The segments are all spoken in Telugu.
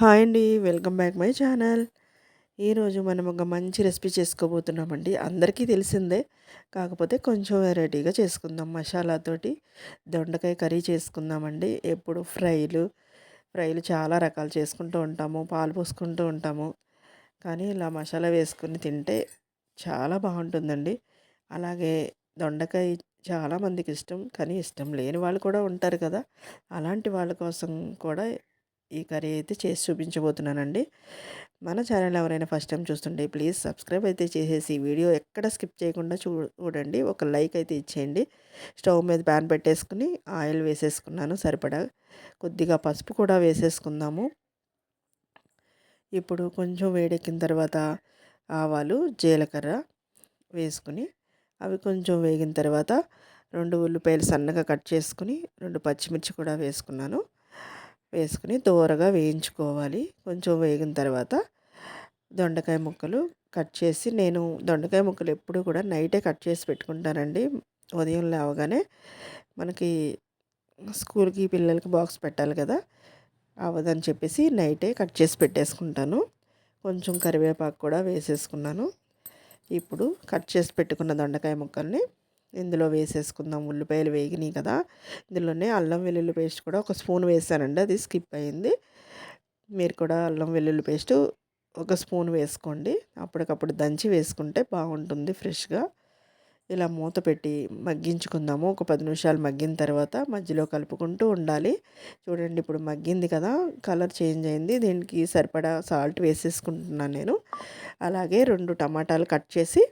హాయ్ అండి వెల్కమ్ బ్యాక్ మై ఛానల్. ఈరోజు మనం ఒక మంచి రెసిపీ చేసుకోబోతున్నామండి. అందరికీ తెలిసిందే. కాకపోతే కొంచెం వెరైటీగా చేసుకుందాం. మసాలాతోటి దొండకాయ కర్రీ చేసుకుందామండి. ఎప్పుడు ఫ్రైలు ఫ్రైలు చాలా రకాలు చేసుకుంటూ ఉంటాము పాలు పోసుకుంటూ ఉంటాము. కానీ ఇలా మసాలా వేసుకుని తింటే చాలా బాగుంటుందండి. అలాగే దొండకాయ చాలామందికి ఇష్టం కానీ ఇష్టం లేని వాళ్ళు కూడా ఉంటారు కదా. అలాంటి వాళ్ళ కోసం కూడా ఈ కర్రీ అయితే చేసి చూపించబోతున్నానండి. మన ఛానల్ ఎవరైనా ఫస్ట్ టైం చూస్తుంటే ప్లీజ్ సబ్స్క్రైబ్ అయితే చేసేసి వీడియో ఎక్కడ స్కిప్ చేయకుండా చూ చూడండి. ఒక లైక్ అయితే ఇచ్చేయండి. స్టవ్ మీద ప్యాన్ పెట్టేసుకుని ఆయిల్ వేసేసుకున్నాను సరిపడా. కొద్దిగా పసుపు కూడా వేసేసుకుందాము. ఇప్పుడు కొంచెం వేడెక్కిన తర్వాత ఆవాలు జీలకర్ర వేసుకుని అవి కొంచెం వేగిన తర్వాత రెండు ఉల్లిపాయలు సన్నగా కట్ చేసుకుని రెండు పచ్చిమిర్చి కూడా వేసుకున్నాను. వేసుకుని దూరగా వేయించుకోవాలి. కొంచెం వేగిన తర్వాత దొండకాయ ముక్కలు కట్ చేసి నేను దొండకాయ ముక్కలు ఎప్పుడు కూడా నైటే కట్ చేసి పెట్టుకుంటానండి. ఉదయం లేవగానే మనకి స్కూల్కి పిల్లలకి బాక్స్ పెట్టాలి కదా! అవ్వదని చెప్పేసి నైటే కట్ చేసి పెట్టేసుకుంటాను. కొంచెం కరివేపాకు కూడా వేసేసుకున్నాను. ఇప్పుడు కట్ చేసి పెట్టుకున్న దొండకాయ ముక్కల్ని ఇందులో వేసేసుకుందాం ఉల్లిపాయలు వేగినాయి కదా. ఇందులోనే అల్లం వెల్లుల్లి పేస్ట్ కూడా ఒక స్పూన్ వేసానండి అది స్కిప్ అయింది. మీరు కూడా అల్లం వెల్లుల్లి పేస్ట్ ఒక స్పూన్ వేసుకోండి. అప్పటికప్పుడు దంచి వేసుకుంటే బాగుంటుంది ఫ్రెష్గా. ఇలా మూత పెట్టి మగ్గించుకుందాము. ఒక పది నిమిషాలు మగ్గిన తర్వాత మధ్యలో కలుపుకుంటూ ఉండాలి. చూడండి ఇప్పుడు మగ్గింది కదా కలర్ చేంజ్ అయింది. దీనికి సరిపడా సాల్ట్ వేసేసుకుంటున్నాను నేను. అలాగే రెండు టమాటాలు కట్ చేసి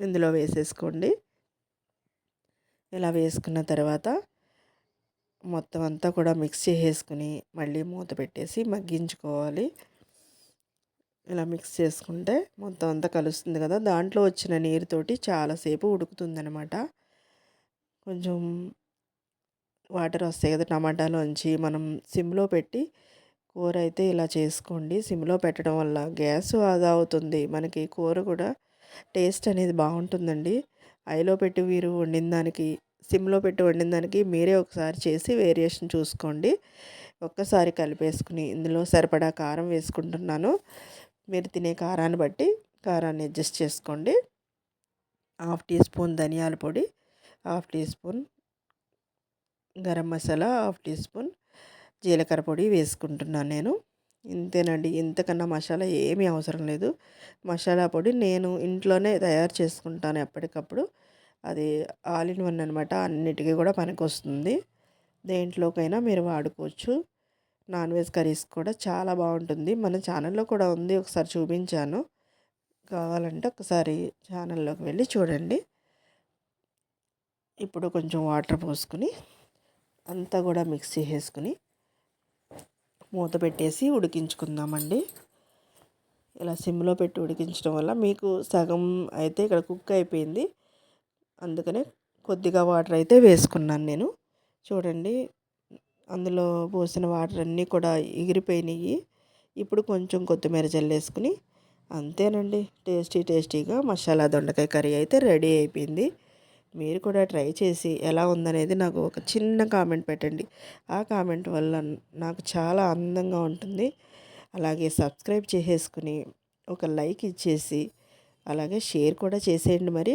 ఇందులో వేసేసుకోండి. ఇలా వేసుకున్న తర్వాత మొత్తం అంతా కూడా మిక్స్ చేసేసుకుని మళ్ళీ మూత పెట్టేసి మగ్గించుకోవాలి. ఇలా మిక్స్ చేసుకుంటే మొత్తం అంతా కలుస్తుంది కదా. దాంట్లో వచ్చిన నీరుతోటి చాలాసేపు ఉడుకుతుందనమాట కొంచెం వాటర్ వస్తాయి కదా టమాటాలోంచి. మనం సిమ్లో పెట్టి కూర అయితే ఇలా చేసుకోండి. సిమ్లో పెట్టడం వల్ల గ్యాస్ ఆదా అవుతుంది మనకి కూర కూడా టేస్ట్ అనేది బాగుంటుందండి. ఐలో పెట్టి మీరు వండిన దానికి సిమ్లో పెట్టి వండిన దానికి మీరే ఒకసారి చేసి వేరియేషన్ చూసుకోండి. ఒక్కసారి కలిపేసుకుని ఇందులో సరిపడా కారం వేసుకుంటున్నాను. మీరు తినే కారాన్ని బట్టి కారాన్ని అడ్జస్ట్ చేసుకోండి. హాఫ్ టీ స్పూన్ ధనియాల పొడి half teaspoon garam masala half teaspoon జీలకర్ర పొడి వేసుకుంటున్నాను నేను. ఇంతేనండి ఇంతకన్నా మసాలా ఏమీ అవసరం లేదు. మసాలా పొడి నేను ఇంట్లోనే తయారు చేసుకుంటాను ఎప్పటికప్పుడు. అది ఆల్ ఇన్ వన్ అనమాట అన్నిటికీ కూడా పనికొస్తుంది. దేంట్లోకైనా మీరు వాడుకోవచ్చు. నాన్ వెజ్ కర్రీస్ కూడా చాలా బాగుంటుంది. మన ఛానల్లో కూడా ఉంది. ఒకసారి చూపించాను. కావాలంటే ఒకసారి ఛానల్లోకి వెళ్ళి చూడండి. ఇప్పుడు కొంచెం వాటర్ పోసుకుని అంతా కూడా మిక్స్ చేసుకుని మూత పెట్టేసి ఉడికించుకుందామండి. ఇలా సిమ్లో పెట్టి ఉడికించడం వల్ల మీకు సగం అయితే ఇక్కడ కుక్ అయిపోయింది. అందుకనే కొద్దిగా వాటర్ అయితే వేసుకున్నాను నేను. చూడండి అందులో పోసిన వాటర్ అన్నీ కూడా ఎగిరిపోయినాయి. ఇప్పుడు కొంచెం కొత్తిమీర జల్లేసుకుని అంతేనండి టేస్టీ టేస్టీగా మసాలా దొండకాయ కర్రీ అయితే రెడీ అయిపోయింది. మీరు కూడా ట్రై చేసి ఎలా ఉందనేది నాకు ఒక చిన్న కామెంట్ పెట్టండి. ఆ కామెంట్ వల్ల నాకు చాలా ఆనందంగా ఉంటుంది. అలాగే సబ్స్క్రైబ్ చేసేసుకుని ఒక లైక్ ఇచ్చేసి అలాగే షేర్ కూడా చేసేయండి మరి.